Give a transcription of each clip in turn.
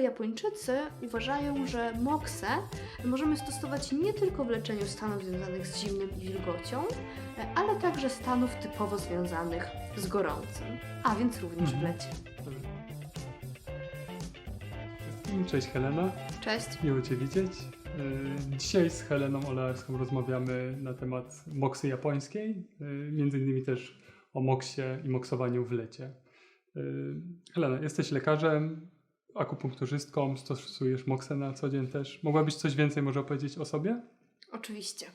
Japończycy uważają, że moksę możemy stosować nie tylko w leczeniu stanów związanych z zimnem i wilgocią, e, ale także stanów typowo związanych z gorącym, a więc również w Mhm. lecie. Wszystkim, Cześć Helena, Cześć. miło Cię widzieć. Yy, Dzisiaj z Heleną Olarską rozmawiamy na temat moksy japońskiej, yy, między innymi też o moksie i moksowaniu w lecie. Yy, Helena, jesteś lekarzem, akupunkturzystką, stosujesz moksę na co dzień też. Mogłabyś coś więcej może opowiedzieć o sobie? Oczywiście.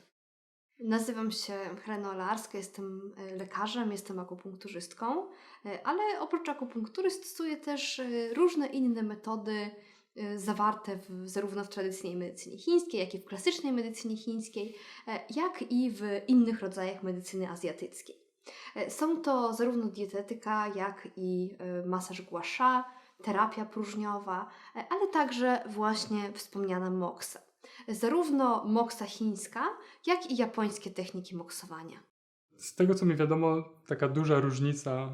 Nazywam się Helena Olarska, jestem e, lekarzem, jestem akupunkturzystką, e, ale oprócz akupunktury stosuję też e, różne inne metody zawarte w, zarówno w tradycyjnej medycynie chińskiej, jak i w klasycznej medycynie chińskiej, jak i w innych rodzajach medycyny azjatyckiej. Są to zarówno dietetyka, jak i masaż gua sha, terapia próżniowa, e, ale także właśnie wspomniana moksa. Zarówno moksa chińska, jak i japońskie techniki moksowania. Z tego co mi wiadomo, taka duża różnica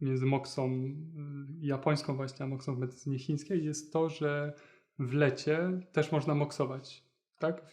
y, między moksą y, japońską właśnie, a moksą w medycynie chińskiej jest to, że w lecie też można moksować, tak? W,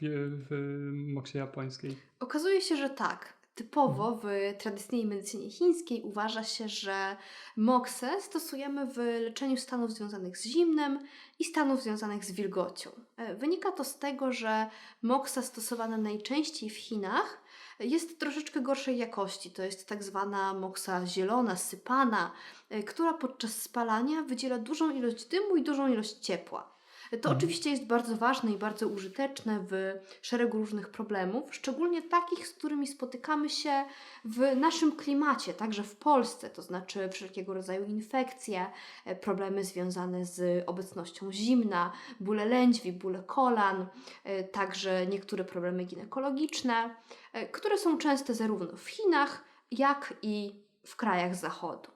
w moksie japońskiej. Okazuje się, że tak. Typowo w tradycyjnej medycynie chińskiej uważa się, że moksę stosujemy w leczeniu stanów związanych z zimnem i stanów związanych z wilgocią. E, Wynika to z tego, że moksa stosowana najczęściej w Chinach jest troszeczkę gorszej jakości. To jest tak zwana moksa zielona, sypana, e, która podczas spalania wydziela dużą ilość dymu i dużą ilość ciepła. To Mhm. oczywiście jest bardzo ważne i bardzo użyteczne w szeregu różnych problemów, szczególnie takich, z którymi spotykamy się w naszym klimacie, także w Polsce, to znaczy wszelkiego rodzaju infekcje, e, problemy związane z obecnością zimna, bóle lędźwi, bóle kolan, e, także niektóre problemy ginekologiczne, e, które są częste zarówno w Chinach, jak i w krajach zachodu.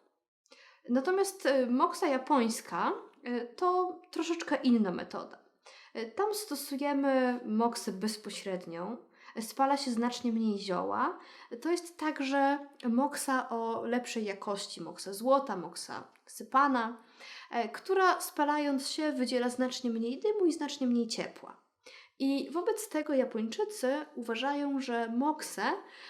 Natomiast moksa japońska to troszeczkę inna metoda. E, Tam stosujemy moksę bezpośrednią, e, spala się znacznie mniej zioła. To jest także moksa o lepszej jakości, moksa złota, moksa sypana, e, która spalając się wydziela znacznie mniej dymu i znacznie mniej ciepła. I wobec tego Japończycy uważają, że moksę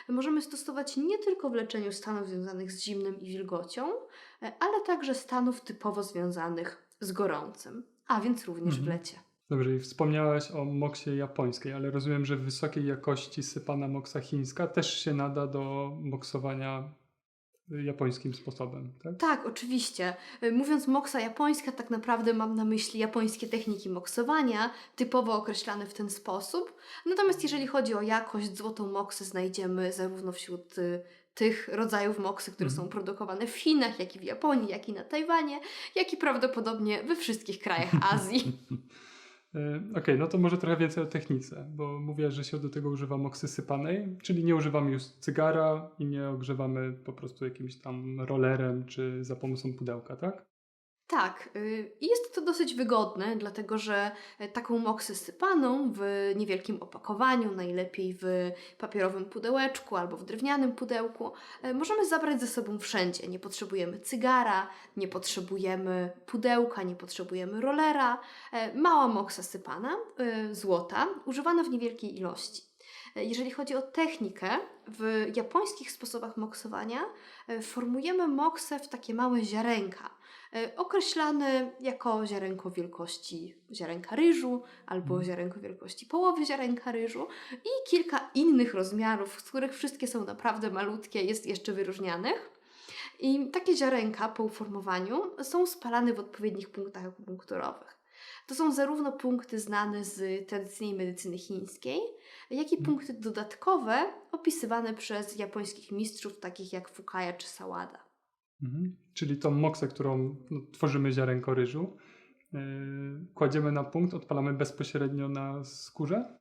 możemy stosować nie tylko w leczeniu stanów związanych z zimnem i wilgocią, e, ale także stanów typowo związanych z gorącym, a więc również w Mhm. lecie. Dobrze, i wspomniałaś o moksie japońskiej, ale rozumiem, że wysokiej jakości sypana moksa chińska też się nada do moksowania japońskim sposobem, tak? Tak, oczywiście. Y, Mówiąc moksa japońska, tak naprawdę mam na myśli japońskie techniki moksowania, typowo określane w ten sposób. Natomiast jeżeli chodzi o jakość, złotą moksę znajdziemy zarówno wśród y, tych rodzajów moksy, które Mhm. są produkowane w Chinach, jak i w Japonii, jak i na Tajwanie, jak i prawdopodobnie we wszystkich krajach Azji. Y, Okej, no to może trochę więcej o technice, bo mówię, że się do tego używa moksy sypanej, czyli nie używamy już cygara i nie ogrzewamy po prostu jakimś tam rollerem czy za pomocą pudełka, tak? Tak, y, jest to dosyć wygodne, dlatego że e, taką moksę sypaną w niewielkim opakowaniu, najlepiej w papierowym pudełeczku albo w drewnianym pudełku, e, możemy zabrać ze sobą wszędzie. Nie potrzebujemy cygara, nie potrzebujemy pudełka, nie potrzebujemy rollera. E, Mała moksa sypana, złota, używana w niewielkiej ilości. Jeżeli chodzi o technikę, w japońskich sposobach moksowania formujemy moksę w takie małe ziarenka e, określane jako ziarenko wielkości ziarenka ryżu albo Mhm. ziarenko wielkości połowy ziarenka ryżu i kilka innych rozmiarów, z których wszystkie są naprawdę malutkie, jest jeszcze wyróżnianych. I takie ziarenka po uformowaniu są spalane w odpowiednich punktach akupunkturowych. To są zarówno punkty znane z tradycyjnej medycyny chińskiej, jak i Mhm. punkty dodatkowe opisywane przez japońskich mistrzów, takich jak Fukaya czy Sawada. Mhm. Czyli tą moksę, którą no, tworzymy ziarenko ryżu, yy, kładziemy na punkt, odpalamy bezpośrednio na skórze.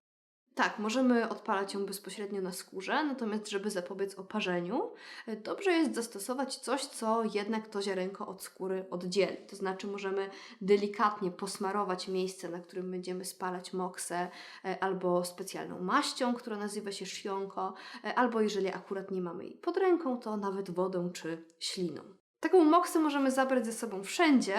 Tak, możemy odpalać ją bezpośrednio na skórze, natomiast żeby zapobiec oparzeniu, e, dobrze jest zastosować coś, co jednak to ziarenko od skóry oddzieli. To znaczy możemy delikatnie posmarować miejsce, na którym będziemy spalać moksę, e, albo specjalną maścią, która nazywa się szionko, e, albo jeżeli akurat nie mamy jej pod ręką, to nawet wodą czy śliną. Taką moksę możemy zabrać ze sobą wszędzie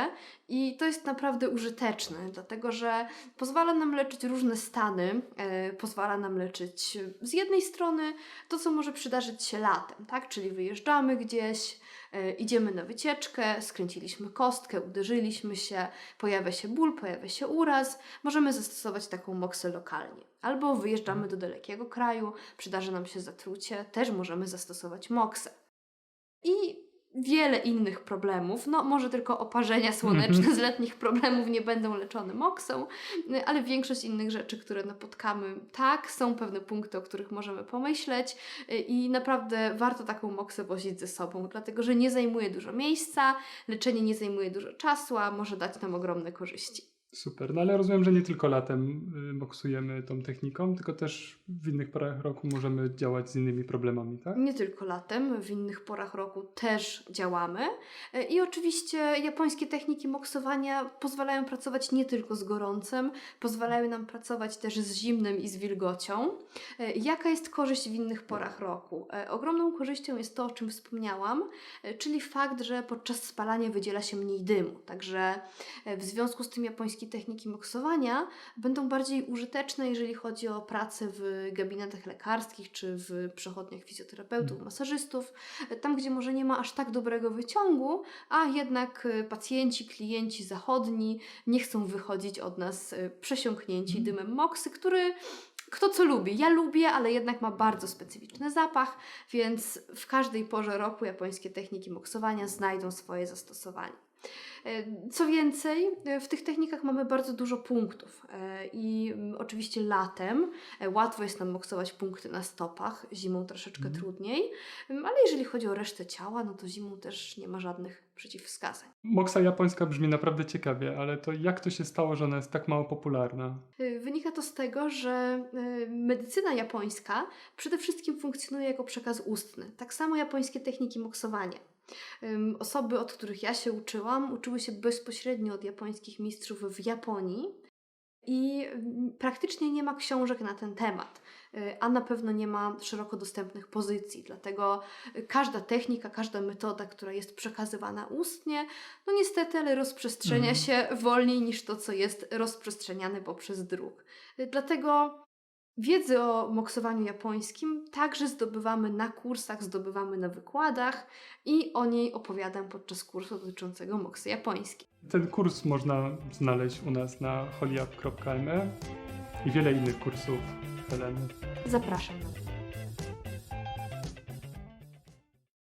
i to jest naprawdę użyteczne, dlatego że pozwala nam leczyć różne stany, e, pozwala nam leczyć z jednej strony to, co może przydarzyć się latem, tak? Czyli wyjeżdżamy gdzieś, e, idziemy na wycieczkę, skręciliśmy kostkę, uderzyliśmy się, pojawia się ból, pojawia się uraz, możemy zastosować taką moksę lokalnie. Albo wyjeżdżamy do dalekiego kraju, przydarzy nam się zatrucie, też możemy zastosować moksę. I wiele innych problemów, no może tylko oparzenia słoneczne z letnich problemów nie będą leczone moksą, ale większość innych rzeczy, które napotkamy, tak, są pewne punkty, o których możemy pomyśleć y, i naprawdę warto taką moksę wozić ze sobą, dlatego że nie zajmuje dużo miejsca, leczenie nie zajmuje dużo czasu, a może dać nam ogromne korzyści. Super, no ale rozumiem, że nie tylko latem y, boksujemy tą techniką, tylko też w innych porach roku możemy działać z innymi problemami, tak? Nie tylko latem, w innych porach roku też działamy. E, I oczywiście japońskie techniki moksowania pozwalają pracować nie tylko z gorącem, pozwalają nam pracować też z zimnym i z wilgocią. E, Jaka jest korzyść w innych porach roku? E, Ogromną korzyścią jest to, o czym wspomniałam, czyli fakt, że podczas spalania wydziela się mniej dymu. Także w związku z tym japońskie techniki moksowania będą bardziej użyteczne, jeżeli chodzi o pracę w gabinetach lekarskich czy w przechodniach fizjoterapeutów, masażystów, e, tam gdzie może nie ma aż tak dobrego wyciągu, a jednak e, pacjenci, klienci zachodni nie chcą wychodzić od nas e, przesiąknięci Mhm. dymem moksy, który kto co lubi. Ja lubię, ale jednak ma bardzo specyficzny zapach, więc w każdej porze roku japońskie techniki moksowania znajdą swoje zastosowanie. E, Co więcej, e, w tych technikach mamy bardzo dużo punktów e, i mm, oczywiście latem łatwo jest nam moksować punkty na stopach, zimą troszeczkę Mhm. trudniej, Mm, ale jeżeli chodzi o resztę ciała, no to zimą też nie ma żadnych przeciwwskazań. Moksa japońska brzmi naprawdę ciekawie, ale to jak to się stało, że ona jest tak mało popularna? Wynika to z tego, że medycyna japońska przede wszystkim funkcjonuje jako przekaz ustny. Tak samo japońskie techniki moksowania. Osoby, od których ja się uczyłam, uczyły się bezpośrednio od japońskich mistrzów w Japonii i praktycznie nie ma książek na ten temat, y, a na pewno nie ma szeroko dostępnych pozycji. Dlatego y, każda technika, każda metoda, która jest przekazywana ustnie, no niestety, ale rozprzestrzenia Mhm. się wolniej niż to, co jest rozprzestrzeniane poprzez druk. Y, Dlatego wiedzy o moksowaniu japońskim także zdobywamy na kursach, zdobywamy na wykładach i o niej opowiadam podczas kursu dotyczącego moksy japońskiej. Ten kurs można znaleźć u nas na holiap.me i wiele innych kursów Heleny. Zapraszam na